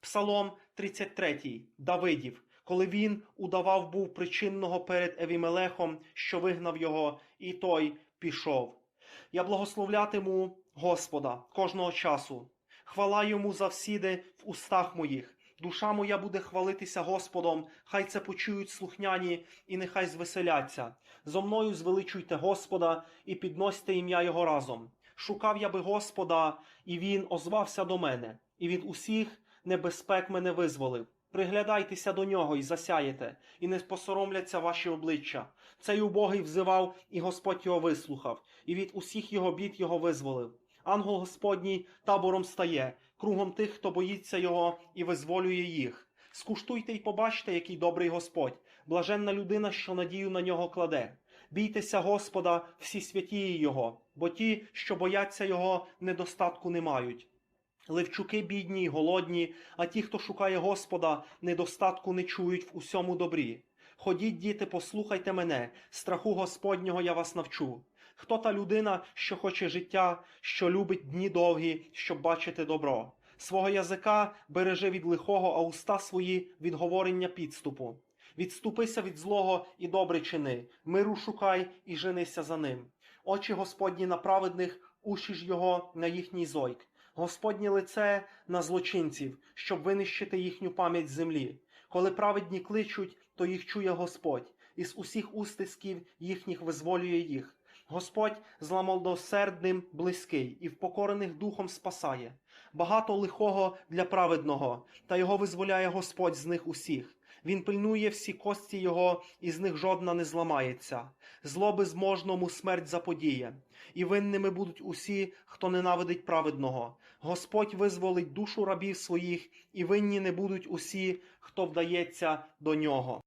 Псалом 33, Давидів, коли він удавав був причинного перед Евімелехом, що вигнав його, і той пішов. Я благословлятиму Господа кожного часу. Хвала йому завсіди в устах моїх. Душа моя буде хвалитися Господом, хай це почують слухняні і нехай звеселяться. Зо мною звеличуйте Господа і підносьте ім'я Його разом. Шукав я би Господа, і він озвався до мене, і від усіх небезпек мене визволив. Приглядайтеся до нього і засяєте, і не посоромляться ваші обличчя. Цей убогий взивав, і Господь його вислухав, і від усіх його бід його визволив. Ангел Господній табором стає, кругом тих, хто боїться його і визволює їх. Скуштуйте й побачте, який добрий Господь, блаженна людина, що надію на нього кладе. Бійтеся Господа, всі святії Його, бо ті, що бояться Його, недостатку не мають. Левчуки бідні й голодні, а ті, хто шукає Господа, недостатку не чують в усьому добрі. Ходіть, діти, послухайте мене, страху Господнього я вас навчу. Хто та людина, що хоче життя, що любить дні довгі, щоб бачити добро? Свого язика бережи від лихого, а уста свої від говорення підступу. Відступися від злого і добре чини, миру шукай і женися за ним. Очі Господні на праведних, уші ж його на їхній зойк. Господнє лице на злочинців, щоб винищити їхню пам'ять з землі. Коли праведні кличуть, то їх чує Господь, із усіх устисків їхніх визволює їх. Господь зламалдосердним близький і впокорених духом спасає. Багато лихого для праведного, та його визволяє Господь з них усіх. Він пильнує всі кості його, і з них жодна не зламається. Зло безможному смерть заподіє, і винними будуть усі, хто ненавидить праведного. Господь визволить душу рабів своїх, і винні не будуть усі, хто вдається до нього.